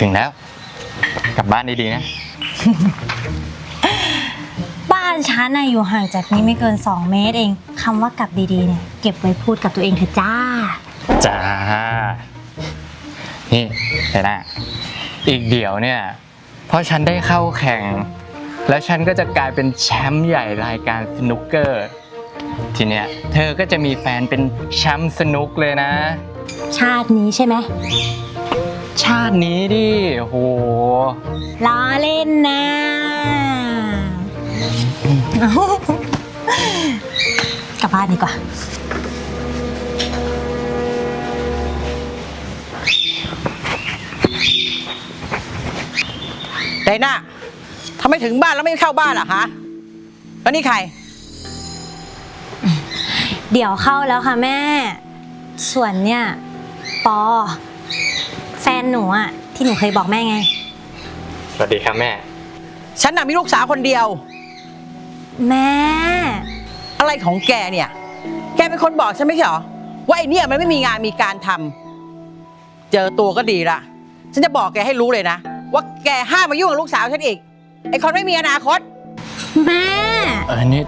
ถึงแล้ว กลับบ้านดีๆนะ บ้านฉันน่ะอยู่ห่างจากนี้ไม่เกิน 2 เมตรเองคำว่ากลับดีๆเนี่ยเก็บไว้พูดกับตัวเองเถอะจ้า จ้า นี่เดี๋ยวนะ อีกเดี๋ยวเนี่ย เพราะฉันได้เข้าแข่ง แล้วฉันก็จะกลายเป็นแชมป์ใหญ่รายการสนุกเกอร์ ทีเนี้ยเธอก็จะมีแฟนเป็นแชมป์สนุกเลยนะ ชาตินี้ใช่ไหม ชาตินี้ดิโห ล้อเล่นนะเอ้ากลับบ้านดีกว่า ไดน่าทำไมถึงบ้านแล้วไม่เข้าบ้านล่ะฮะแล้วนี่ใคร เดี๋ยวเข้าแล้วค่ะแม่ ส่วนเนี่ย ปอแฟ นหนูอะที่หนูเคยบอกแม่ไง สวัสดีครับแม่ ฉันน่ะมีลูกสาวคนเดียว แม่ อะไรของแกเนี่ย แกเป็นคนบอกฉันไม่ใช่เหรอ ว่าไอเนี่ยมันไม่มีงานมีการทำเจอตัวก็ดีละฉันจะบอกแกให้รู้เลยนะ ว่าแกห้ามมายุ่งกับลูกสาวฉันอีก ไอคนไม่มีอนาคต แม่ เออนี่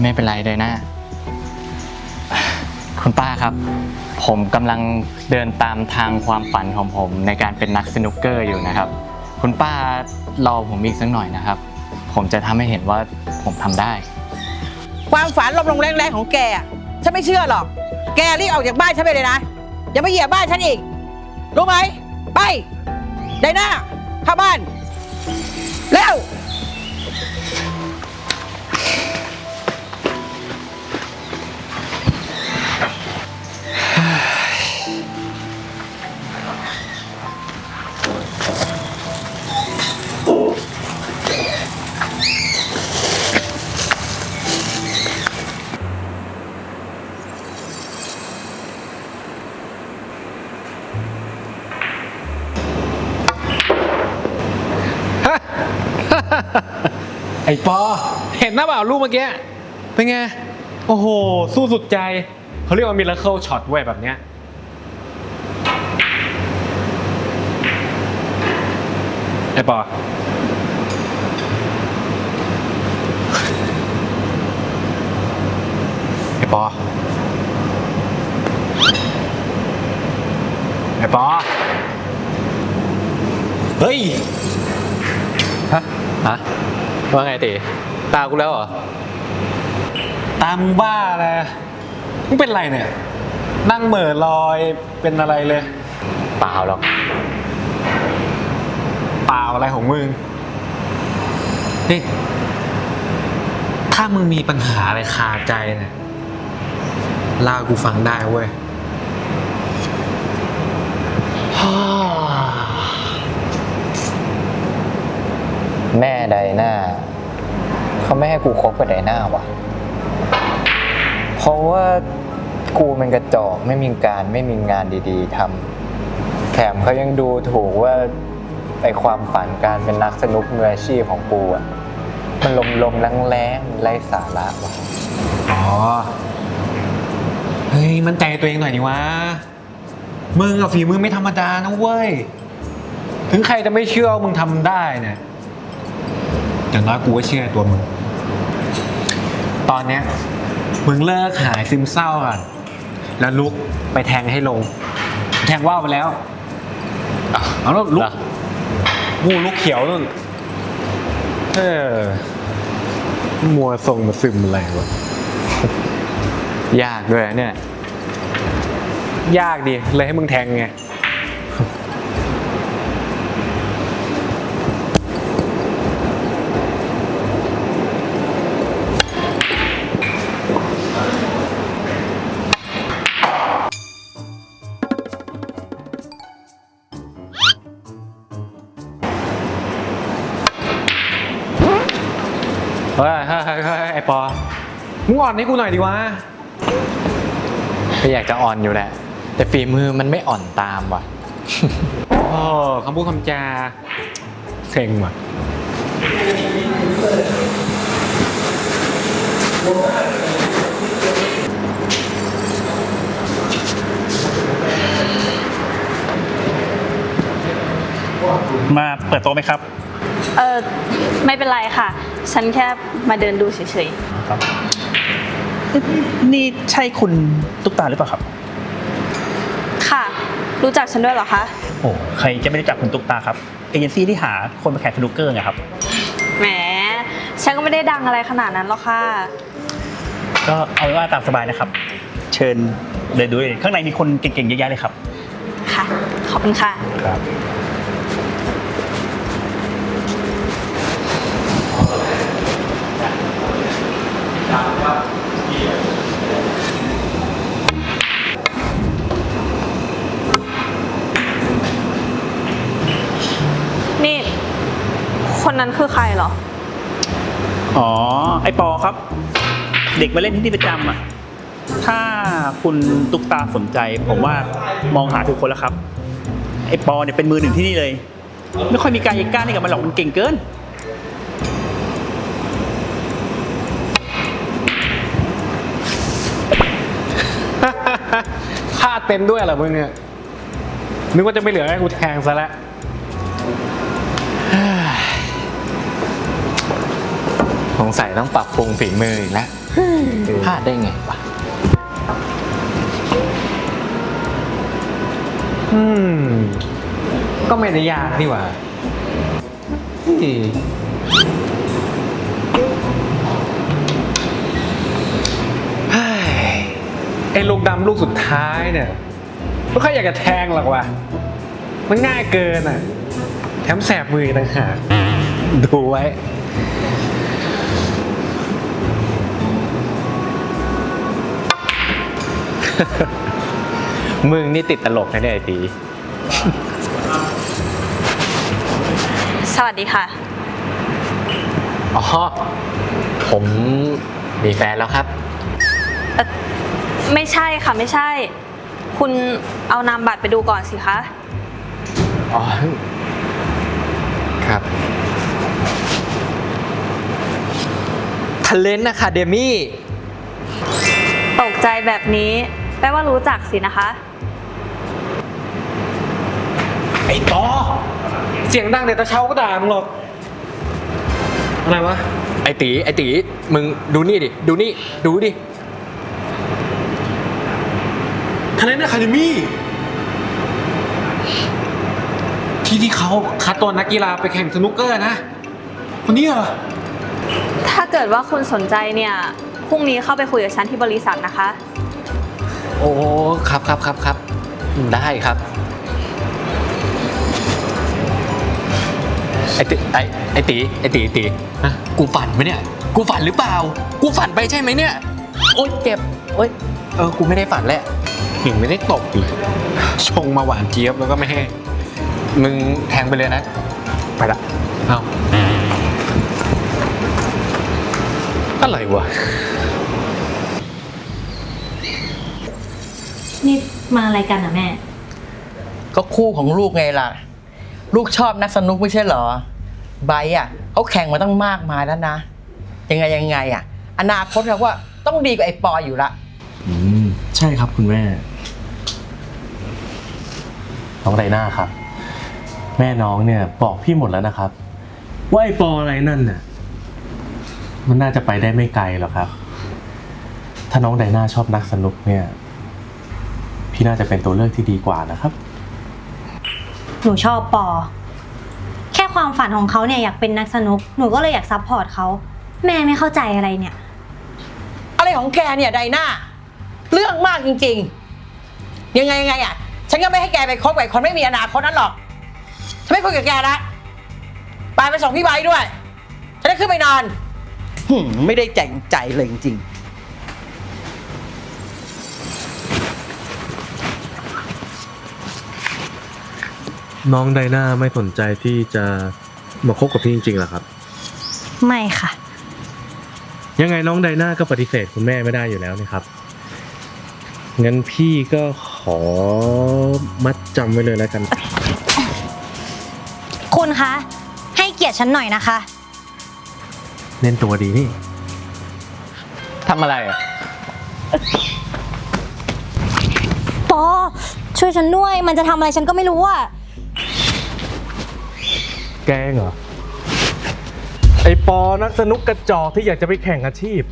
ไม่เป็นไรเลยนะ คุณป้าครับ ผมกำลังเดินตามทางความฝันของผมในการเป็นนักสนุกเกอร์อยู่นะครับ คุณป้ารอผมอีกสักหน่อยนะครับ ผมจะทำให้เห็นว่าผมทำได้ ความฝันลมลงแรงๆของแกอะฉันไม่เชื่อหรอก แกรีบออกจากบ้านฉันไปเลยนะ อย่ามาเหยียบบ้านฉันอีก รู้ไหม ไปไดหน่าเข้าบ้าน เร็ว อ้ปอ เห็นหน้าเปล่ารูปเมื่อกี้ เป็นไง โอ้โห สู้สุดใจ เขาเรียกว่ามิราเคิลช็อตเว้ยแบบเนี้ย ไอ้ปอ ไอ้ปอ ไอ้ปอ เฮ้ยฮะฮะ ว่าไงตีตากูแล้วเหรอ ตามงบ้าเลยมึงเป็นไรเนี่ย นั่งเหม่อลอยเป็นอะไรเลย เปล่าหรอก เปล่าอะไรของมึง นี่ ถ้ามึงมีปัญหาอะไรคาใจเนี่ยเล่าให้กูฟังได้เว้ย แม่ไดหน้า เขาไม่ให้กูคบกับไดหน้าวะเพราะว่ากูเป็นกระจอกไม่มีการไม่มีงานดีๆทำแถมเขายังดูถูกว่าไอความฝันการเป็นนักสนุกมืออาชีพของกูอะมันลมลมๆแรงแรงๆไร้สาระวะอ๋อ เฮ้ย มันใจตัวเองหน่อยดิวะ มึงกับฝีมือไม่ธรรมดานะเว้ย ถึงใครจะไม่เชื่อว่ามึงทำได้เนี่ย อย่างน้อยกูก็เชื่อตัวมึง ตอนเนี้ยมึงเลิกหายซึมเศร้าก่อนแล้วลุกไปแทงให้ลง แทงว่าวไปแล้วเอาแล้วลุกเหรอมูลุกเขียวนู่นเออมัวส่งมาซึมอะไรวะยากด้วยเนี่ย ยากดิเลยให้มึงแทงไง อ่อนให้กูหน่อยดิวะก็อยากจะอ่อนอยู่แหละ แต่ฝีมือมันไม่อ่อนตามว่ะ โอ้คำพูดคำจาเซ็งว่ะ มาเปิดโต๊ะไหมครับ เออไม่เป็นไรค่ะ ฉันแค่มาเดินดูเฉยครับเอ๊ะ นี่ใช่คุณตุ๊กตาหรือเปล่าครับๆค่ะ รู้จักฉันด้วยเหรอคะ โอ้ใครจะไม่รู้จักคุณตุ๊กตาครับเอเจนซี่ที่หาคนมาแข่งสนุกเกอร์ไงครับ แหม ฉันก็ไม่ได้ดังอะไรขนาดนั้นหรอกค่ะ ก็เอาไว้ว่าตามสบายนะครับ เชิญเดินดูเลยข้างในมีคนเก่งๆเยอะแยะเลยครับ ค่ะ ขอบคุณค่ะ ครับนี่ คนนั้นคือใครเหรอ อ๋อ ไอปอครับ เด็กมาเล่นที่นี่ประจำอะ ถ้าคุณตุ๊กตาสนใจ ผมว่ามองหาทุกคนแล้วครับ ไอปอเนี่ยเป็นมือหนึ่งที่นี่เลย ไม่ค่อยมีการยักกล้าให้กับมันหรอกมันเก่งเกินฆ่าเต็มด้วยเหรอมึงเนี่ย นึกว่าจะไม่เหลือให้กูแทงซะแล้ว สงสัยต้องปรับปรุงฝีมืออีกแล้วพลาดได้ไงวะอืม ก็ไม่ได้ยากนี่หว่าอืมเฮ้ยไอ้ลูกดำลูกสุดท้ายเนี่ยไม่ค่อยอยากจะแทงหรอกว่ะ มันง่ายเกินอะ แถมแสบมืออีกต่างหาก ดูไว้ มึงนี่ติดตลกนะเนี่ยไอ้ตี สวัสดีค่ะ อ๋อ ผมมีแฟนแล้วครับเอ่อไม่ใช่ค่ะไม่ใช่ คุณเอานามบัตรไปดูก่อนสิคะ อ๋อ ครับทเลนอะคาเดมี่ ตกใจแบบนี้ แปลว่ารู้จักสินะคะ ไอ้ปอเสียงดังเดี๋ยวตาเช้าก็ด่ามึงหรอก อะไรวะ ไอตีไอตีมึงดูนี่ดิ ดูนี่ ดูดิทะเลนอะคาเดมี่ที่ที่เขาคัดตัวนักกีฬาไปแข่งสนุกเกอร์นะ คนนี้เหรอ ถ้าเกิดว่าคุณสนใจเนี่ย พรุ่งนี้เข้าไปคุยกับฉันที่บริษัทนะคะ โอ้ครับครับครับครับได้ครับไอตีไอไอตีไอตีไอ้ตีฮะกูฝันไหมเนี่ย กูฝันหรือเปล่า กูฝันไปใช่ไหมเนี่ย โอ๊ยเจ็บโอ๊ยเออกูไม่ได้ฝันแหละหญิงไม่ได้ตบเลยชงมาหวานเจี๊ยบแล้วก็ไม่ให้มึงแทงไปเลยนะ ไปละเอาอะไรวะ นี่มาอะไรกันอะแม่ ก็คู่ของลูกไงล่ะ ลูกชอบนักสนุกไม่ใช่เหรอ ไบร์ทอะเขาแข่งมาตั้งมากมายแล้วนะ ยังไงยังไงอะ อนาคตเขาว่าต้องดีกว่าไอ้ปออยู่ละ อืมใช่ครับคุณแม่ น้องไดนาครับ แม่น้องเนี่ยบอกพี่หมดแล้วนะครับ ว่าไอ้ปออะไรนั่นน่ะ มันน่าจะไปได้ไม่ไกลหรอกครับ ถ้าน้องไดนาชอบนักสนุกเนี่ย พี่น่าจะเป็นตัวเลือกที่ดีกว่านะครับ หนูชอบปอ แค่ความฝันของเขาเนี่ยอยากเป็นนักสนุก หนูก็เลยอยากซัพพอร์ตเขา แม่ไม่เข้าใจอะไรเนี่ย อะไรของแกเนี่ยไดนาเรื่องมากจริงๆ ยังไงยังไงอะ ฉันก็ไม่ให้แกไปคบกับไอ้คนไม่มีอนาคตนั้นหรอก ฉันไม่คุยกับแกละไปไปส่งพี่ไบร์ทด้วย จะได้ขึ้นไปนอนหืมไม่ได้แจ่งใจเลยจริงๆ น้องไดนาไม่สนใจที่จะมาคบกับพี่จริงๆเหรอครับ ไม่ค่ะ ยังไงน้องไดนาก็ปฏิเสธคุณแม่ไม่ได้อยู่แล้วนี่ครับ งั้นพี่ก็ขอมัดจำไว้เลยแล้วกัน คุณคะ ให้เกียรติฉันหน่อยนะคะ เล่นตัวดีนี่ ทำอะไรอะ ปอ ช่วยฉันด้วย มันจะทำอะไรฉันก็ไม่รู้อะ แกงเหรอ ไอปอนักสนุกกระจอกที่อยากจะไปแข่งอาชีพ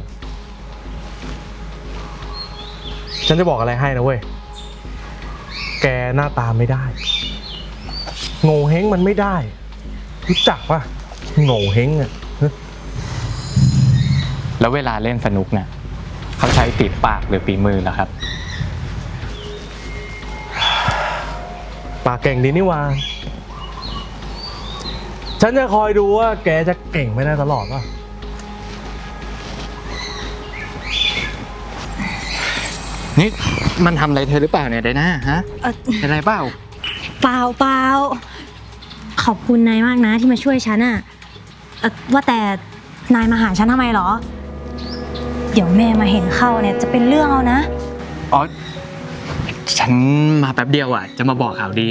ฉันจะบอกอะไรให้นะเว้ย แกหน้าตาไม่ได้ โง่เฮงมันไม่ได้ รู้จักปะโง่เฮงอะแล้วเวลาเล่นสนุกเนี่ยเขาใช้ฝีปากหรือฝีมือเหรอครับ ปากเก่งดีนี่หว่า ฉันจะคอยดูว่าแกจะเก่งไม่ได้ตลอดป่ะ นี่มันทำอะไรเธอหรือเปล่าเนี่ยไดน่าฮะเอ่อเป็นไรเปล่าเปล่าเปล่าขอบคุณนายมากนะที่มาช่วยฉันอะเอ่อว่าแต่นายมาหาฉันทำไมเหรอ เดี๋ยวแม่มาเห็นเข้าเนี่ยจะเป็นเรื่องเอานะ อ๋อ ฉันมาแป๊บเดียวอะ จะมาบอกข่าวดี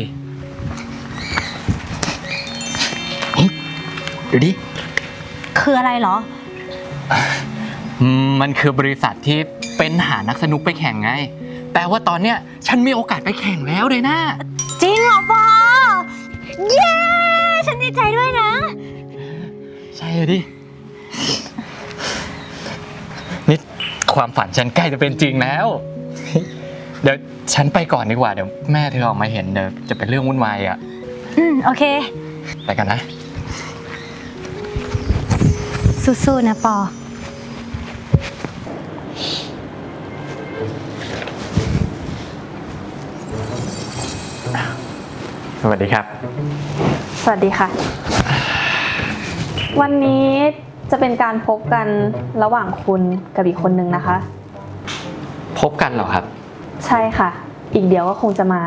ดี๋ยวดิ คืออะไรเหรอ อืมมันคือบริษัทที่เป็นหานักสนุกไปแข่งไง แต่ว่าตอนเนี้ยฉันมีโอกาสไปแข่งแล้วเลยนะ จริงเหรอปอเย้ ฉันดีใจด้วยนะ ใช่เลยดิ นี่ความฝันฉันใกล้จะเป็นจริงแล้ว เดี๋ยวฉันไปก่อนดีกว่า เดี๋ยวแม่เธอออกมาเห็นเดี๋ยวจะเป็นเรื่องวุ่นวายอะ อืม โอเค ไปกันนะ สู้ๆนะปอ สวัสดีครับ สวัสดีค่ะ วันนี้จะเป็นการพบกันระหว่างคุณกับอีกคนนึงนะคะ พบกันเหรอครับ ใช่ค่ะ อีกเดี๋ยวก็คงจะมา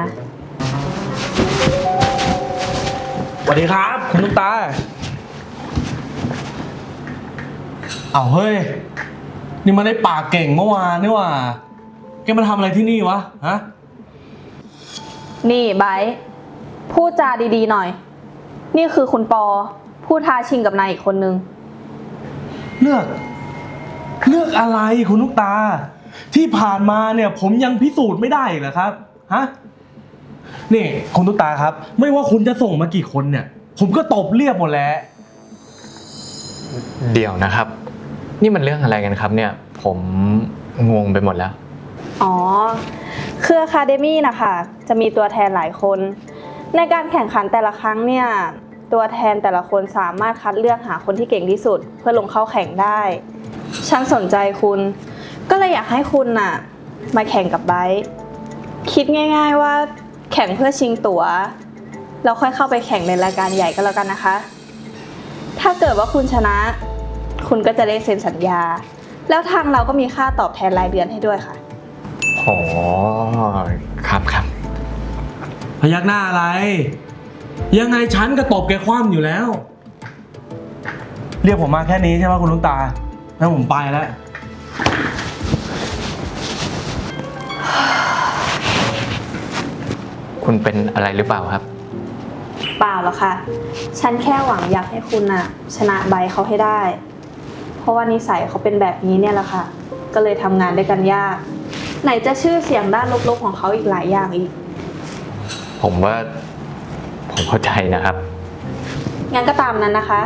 สวัสดีครับ คุณตุ๊กตา เอาเฮ้ย นี่มันได้ปากเก่งเมื่อวานนี่หว่า แกมาทำอะไรที่นี่วะ ฮะ นี่ไบร์ทพูดจาดีๆหน่อย นี่คือคุณปอ ผู้ท้าชิงกับนายอีกคนนึง เลือก เลือกอะไรคุณลูกตา ที่ผ่านมาเนี่ย ผมยังพิสูจน์ไม่ได้อีกเหรอครับ ฮะ นี่คุณตุ๊กตาครับ ไม่ว่าคุณจะส่งมากี่คนเนี่ย ผมก็ตบเรียบหมดแล้ว เดี๋ยวนะครับ นี่มันเรื่องอะไรกันครับเนี่ย ผมงงไปหมดแล้ว อ๋อคืออคาเดมี่นะคะจะมีตัวแทนหลายคน ในการแข่งขันแต่ละครั้งเนี่ย ตัวแทนแต่ละคนสามารถคัดเลือกหาคนที่เก่งที่สุด เพื่อลงเข้าแข่งได้ ฉันสนใจคุณ ก็เลยอยากให้คุณน่ะ มาแข่งกับไบร์ทคิดง่าย ๆว่าแข่งเพื่อชิงตัว๋วแล้วค่อยเข้าไปแข่งในรายการใหญ่ก็แล้วกันนะคะ ถ้าเกิดว่าคุณชนะ คุณก็จะได้เซ็นสัญญา แล้วทางเราก็มีค่าตอบแทนรายเดือนให้ด้วยค่ะ อ๋อครับครับ พยักหน้าอะไร ยังไงฉันก็ตบแกคว่ำอยู่แล้ว เรียกผมมาแค่นี้ใช่ไหมคุณลุงตาแล้วผมไปแล้ว คุณเป็นอะไรหรือเปล่าครับ เปล่าหรอกค่ะ ฉันแค่หวังอยากให้คุณน่ะชนะใบเขาให้ได้เพ ราะว่านิสัยเขาเป็นแบบนี้เนี่ยแหละค่ะ ก็เลยทำงานด้วยกันยาก ไหนจะชื่อเสียงด้านลบๆของเขาอีกหลายอย่างอีก ผมว่าผมเข้าใจนะครับ งั้นก็ตามนั้นนะคะ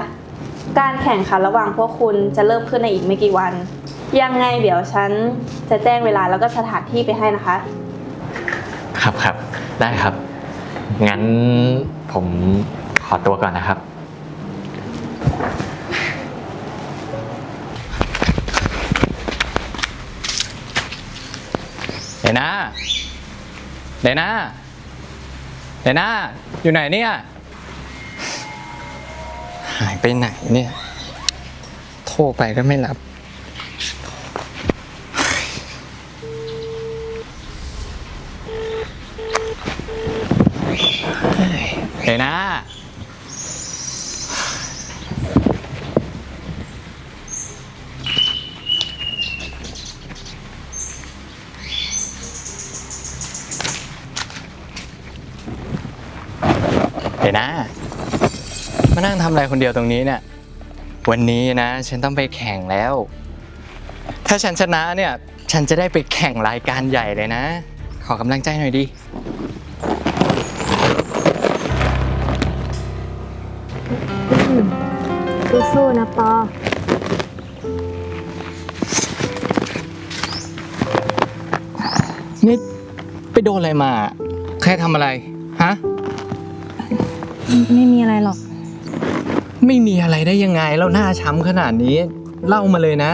การแข่งขันระหว่างพวกคุณจะเริ่มขึ้นในอีกไม่กี่วัน ยังไงเดี๋ยวฉันจะแจ้งเวลาแล้วก็สถานที่ไปให้นะคะ ครับครับได้ครับ งั้นผมขอตัวก่อนนะครับ เดน่าเดน่าเดน่าอยู่ไหนเนี่ย หายไปไหนเนี่ย โทรไปก็ไม่รับ เดน่าเดน่ามานั่งทำ อะไรคนเดียวตรงนี้เนี่ย วันนี้นะ ฉันต้องไปแข่งแล้ว ถ้าฉันชนะเนี่ย ฉันจะได้ไปแข่งรายการใหญ่เลยนะ ขอกำลังใจหน่อยดิ สู้ๆนะปอ นี่ไปโดนอะไรมา ใครทำอะไร ฮะ ไม่มีอะไรหรอก ไม่มีอะไรได้ยังไงแล้วหน้าช้ำขนาดนี้ เล่ามาเลยนะ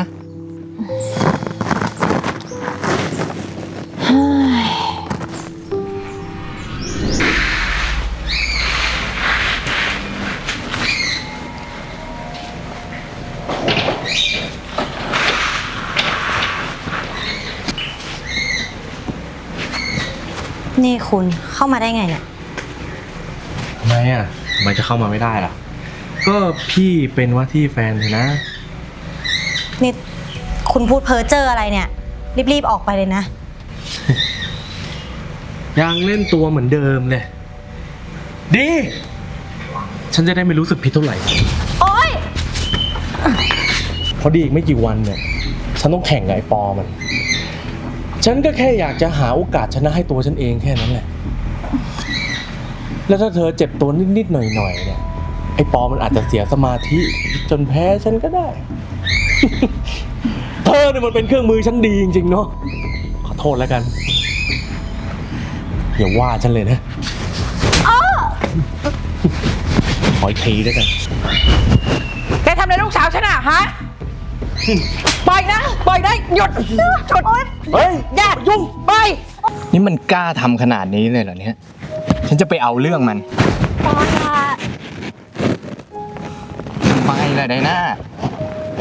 นี่คุณเข้ามาได้ไงเนี่ย ทำไมอะทำไมจะเข้ามาไม่ได้ล่ะ ก็พี่เป็นว่าที่แฟนเธอนะ นี่คุณพูดเพ้อเจออะไรเนี่ย รีบๆออกไปเลยนะ ยังเล่นตัวเหมือนเดิมเลย ดี ฉันจะได้ไม่รู้สึกผิดเท่าไหร่ โอ๊ย เพราะดีอีกไม่กี่วันเนี่ย ฉันต้องแข่งกับไอ้ปอมัน ฉันก็แค่อยากจะหาโอกาสชนะให้ตัวฉันเองแค่นั้นแหละ แล้วถ้าเธอเจ็บตัวนิดๆหน่อยๆเนี่ย ไอ้ปอมันอาจจะเสียสมาธิ จนแพ้ฉันก็ได้ เธอเนี่ยมันเป็นเครื่องมือฉันดีจริงๆเนาะขอโทษแล้วกัน อย่าว่าฉันเลยนะขออีกทีด้วยกัน แกทำอะไรลูกสาวฉันอะฮะ ปล่อยนะ ปล่อยได้ หยุดหยุดเฮ้ยอย่ายุ่งไป นี่มันกล้าทำขนาดนี้เลยเหรอเนี่ย ฉันจะไปเอาเรื่องมัน ปอละ ทำไมล่ะไดนา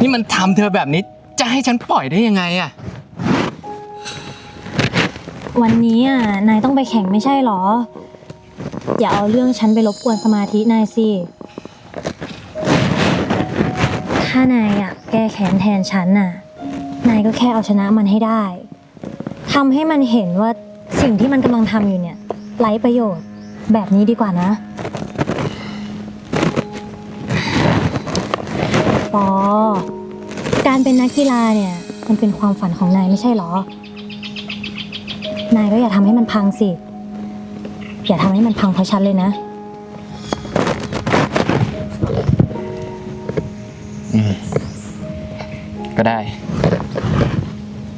นี่มันทำเธอแบบนี้จะให้ฉันปล่อยได้ยังไงอะวันนี้อะนายต้องไปแข่งไม่ใช่หรอ อย่าเอาเรื่องฉันไปรบกวนสมาธินายสิ ถ้านายอะแก้แค้นแทนฉันน่ะ นายก็แค่เอาชนะมันให้ได้ทำให้มันเห็นว่าสิ่งที่มันกำลังทำอยู่เนี่ยไร้ประโยชน์แบบนี้ดีกว่านะ ปอ การเป็นนักกีฬาเนี่ย มันเป็นความฝันของนายไม่ใช่หรอ นายก็อย่าทำให้มันพังสิ อย่าทำให้มันพังเพราะฉันเลยนะก็ได้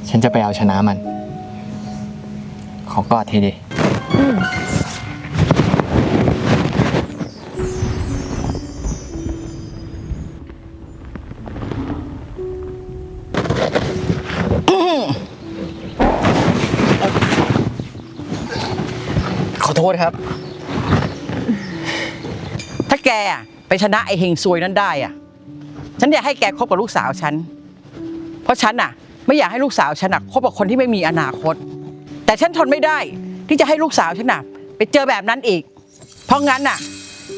ฉันจะไปเอาชนะมัน ขอกอดทีดิ อืม ษครับ ถ้าแกอะไปชนะไอ้เฮงซวยนั้นได้อะ ฉันอยากให้แกคบกับลูกสาวฉัน เพราะฉันน่ะ ไม่อยากให้ลูกสาวฉันน่ะคบกับคนที่ไม่มีอนาคต แต่ฉันทนไม่ได้ ที่จะให้ลูกสาวฉันน่ะไปเจอแบบนั้นอีก เพราะงั้นน่ะ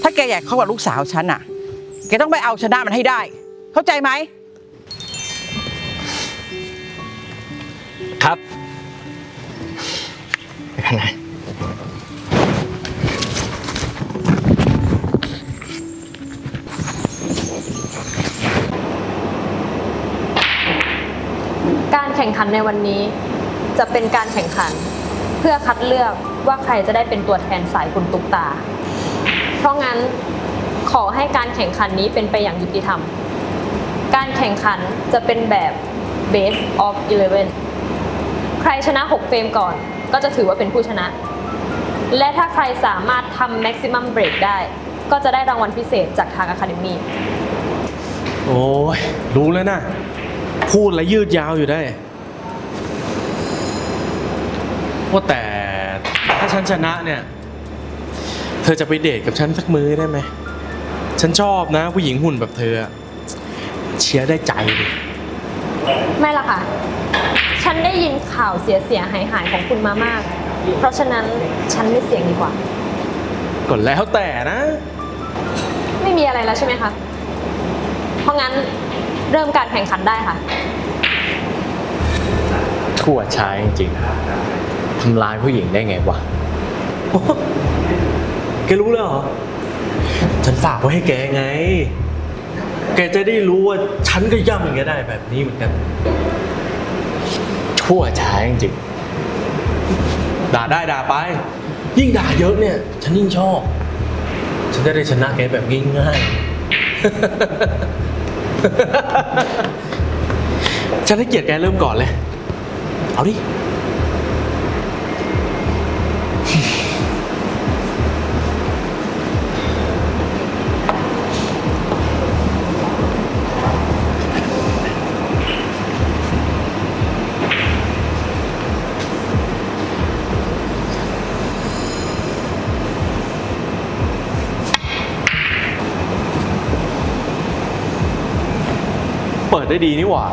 ถ้าแกอยากคบกับลูกสาวฉันน่ะ แกต้องไปเอาชนะมันให้ได้ เข้าใจไหม ครับไปข้างใน การแข่งขันในวันนี้ จะเป็นการแข่งขัน เพื่อคัดเลือกว่าใครจะได้เป็นตัวแทนสายคุณตุกตา เพราะงั้นขอให้การแข่งขันนี้เป็นไปอย่างยุติธรรม การแข่งขันจะเป็นแบบ best of 11 ใครชนะ 6 เฟรมก่อนก็จะถือว่าเป็นผู้ชนะ และถ้าใครสามารถทำ maximum break ได้ ก็จะได้รางวัลพิเศษจากทาง Academy โอ้ยรู้แล้วนะ พูดแล้วยืดยาวอยู่ได้ ว่าแต่ถ้าฉันชนะเนี่ย เธอจะไปเดทกับฉันสักมือได้ไหม ฉันชอบนะ ผู้หญิงหุ่นแบบเธออะเชียร์ได้ใจดิไม่ละค่ะ ฉันได้ยินข่าวเสียเสียหายหายๆของคุณมามาก เพราะฉะนั้นฉันไม่เสี่ยงดีกว่าก่อนแล้วแต่นะ ไม่มีอะไรแล้วใช่ไหมคะ เพราะงั้นเริ่มการแข่งขันได้ค่ะ ทั่วช้าจริงๆทำร้ายผู้หญิงได้ไงวะแกรู้แล้วเหรอ ฉันฝากไว้ให้แกไง แกจะได้รู้ว่าฉันก็ย่ำอย่างเงี้ยได้แบบนี้เหมือนกัน ทั่วช้าจริงด่าได้ด่าไป ยิ่งด่าเยอะเนี่ย ฉันยิ่งชอบ ฉันจะได้ชนะแกแบบง่ายๆ ฉันให้เกียรติแกเริ่มก่อนเลย เอาดิ ได้ดีนี่หว่า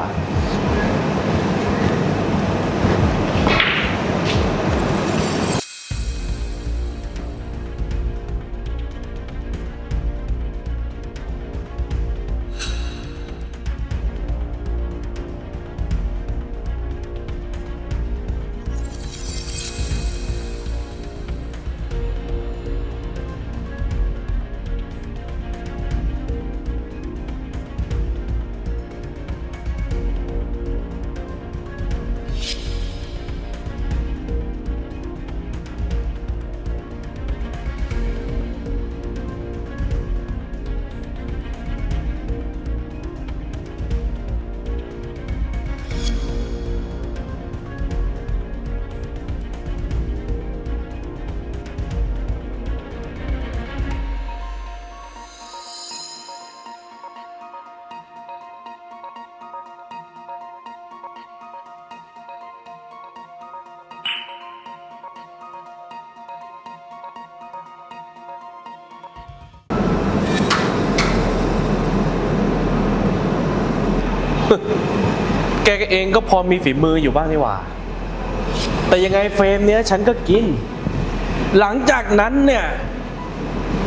กเองก็พอมีฝีมืออยู่บ้างนี่หว่า แต่ยังไงเฟรมเนี้ยฉันก็กิน หลังจากนั้นเนี่ย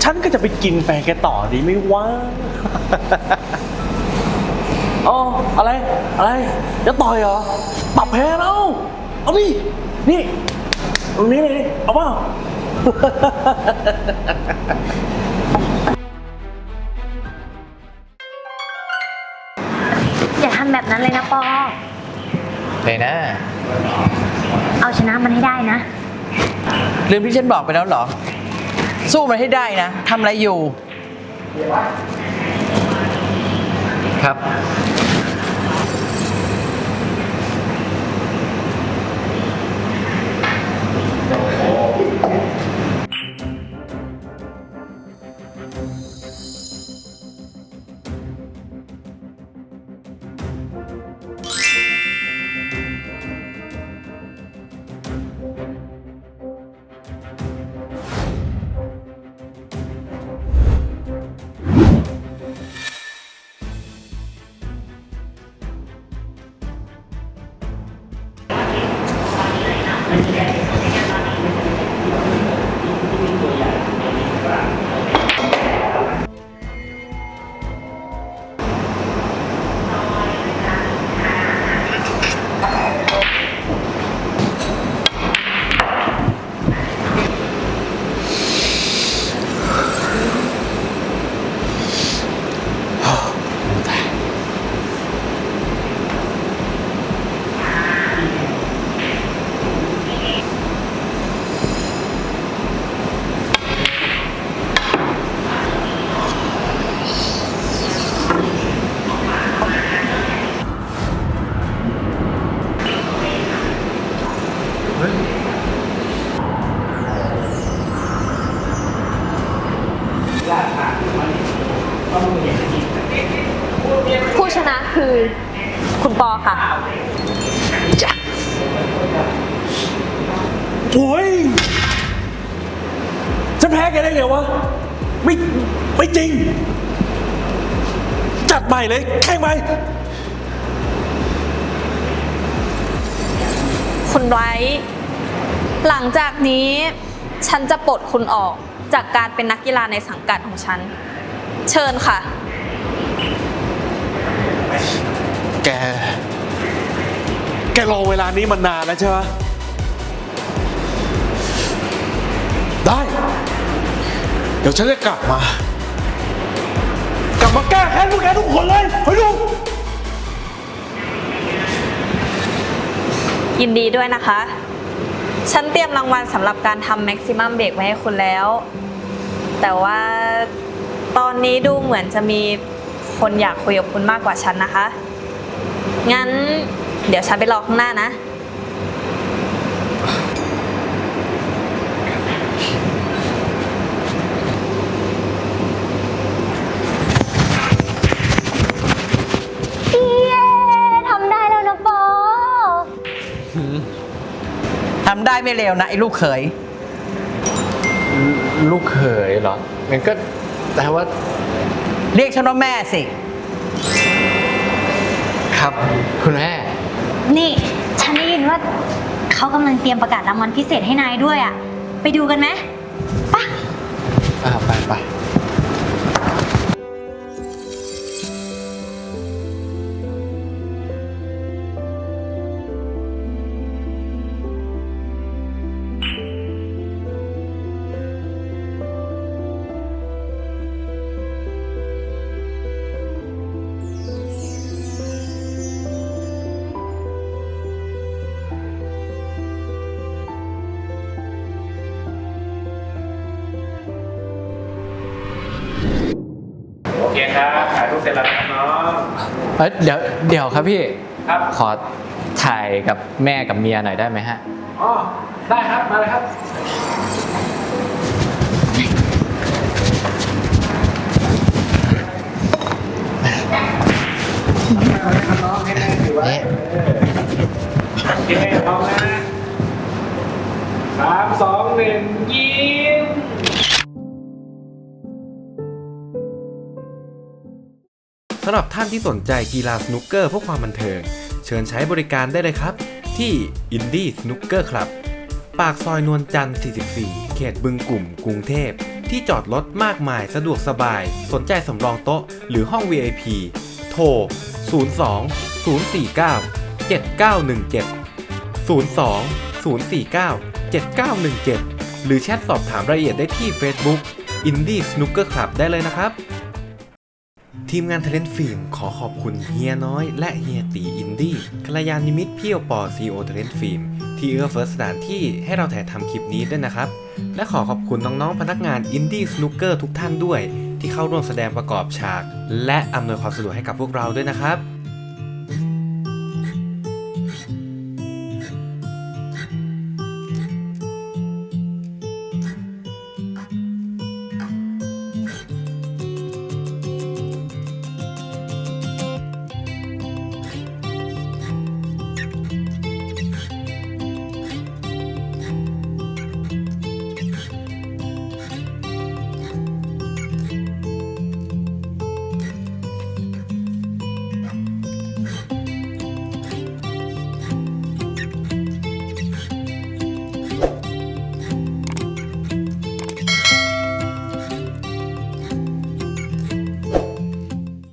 ฉันก็จะไปกินแฟนแกต่อดีไหม่วะอ๋ออะไร อะไร จะต่อยเหรอ ปรับแพ้แล้ว เอาดิ นี่ตรงนี้เลยดิเอาเปล่าอย่าทำแบบนั้นเลยนะปอ ไดน่าเอาชนะมันให้ได้นะ ลืมที่ฉันบอกไปแล้วเหรอ สู้มันให้ได้นะทำอะไรอยู่ ครับ ปอค่ะโอ้ยฉันแพ้แกได้ไงวะ ไม่ไม่จริง จัดใหม่เลย แข่งใหม่คุณไว้ หลังจากนี้ฉันจะปลดคุณออกจากการเป็นนักกีฬาในสังกัดของฉัน เชิญค่ะ แก แกรอเวลานี้มานนานแล้วใช่ไหมได้ เดี๋ยวฉันจะกลับมา กลับมาแก้แค้นพวกแกทุกคนเลยคอยดูยินดีด้วยนะคะ ฉันเตรียมรางวัลสำหรับการทำแม็กซิมัมเบรกไว้ให้คุณแล้ว แต่ว่าตอนนี้ดูเหมือนจะมีคนอยากคุยกับคุณมากกว่าฉันนะคะ งั้น เดี๋ยวฉันไปรอข้างหน้านะ เย้ทำได้แล้วนะปอ ทำได้ไม่เร็วนะ ไอ้ลูกเขย ลูกเขยเหรอ มันก็แปลว่าเรียกฉันว่าแม่สิ ครับ คุณแม่ นี่ ฉันได้ยินว่าเขากำลังเตรียมประกาศรางวัลพิเศษให้นายด้วยอะไปดูกันไหมไปอ่าไปไป เอ้ยเดี๋ยวเดี๋ยวครับพี่ ครับ ขอถ่ายกับแม่กับเมียหน่อยได้ไหมฮะ อ๋อ ได้ครับ มาเลยครับนี่โอเคพร้อมนะสามสองหนึ่งยิ้ สำหรับท่านที่สนใจกีฬาสนุกเกอร์เพื่อความบันเทิง เชิญใช้บริการได้เลยครับ ที่ Indie Snooker Club ปากซอยนวลจันทร์ 44 เขตบึงกลุ่ม กรุงเทพ ที่จอดรถมากมายสะดวกสบาย สนใจสำรองโต๊ะหรือห้อง VIP โทร 02 049 7917 02 049 7917 หรือแชทสอบถามรายละเอียดได้ที่ Facebook Indie Snooker Club ได้เลยนะครับ ทีมงานเทเลนฟิล์มขอขอบคุณเฮียน้อย และเฮียตีอินดี้กัลยาณมิตรเพียวปอซีโอเทเลนฟิล์มที่เอื้อเฟื้อสถานที่ให้เราถ่ายทำคลิปนี้ด้วยนะครับ และขอขอบคุณน้องๆพนักงานอินดี้สนุกเกอร์ทุกท่านด้วย ที่เข้าร่วมแสดงประกอบฉาก และอำนวยความสะดวกให้กับพวกเราด้วยนะครับ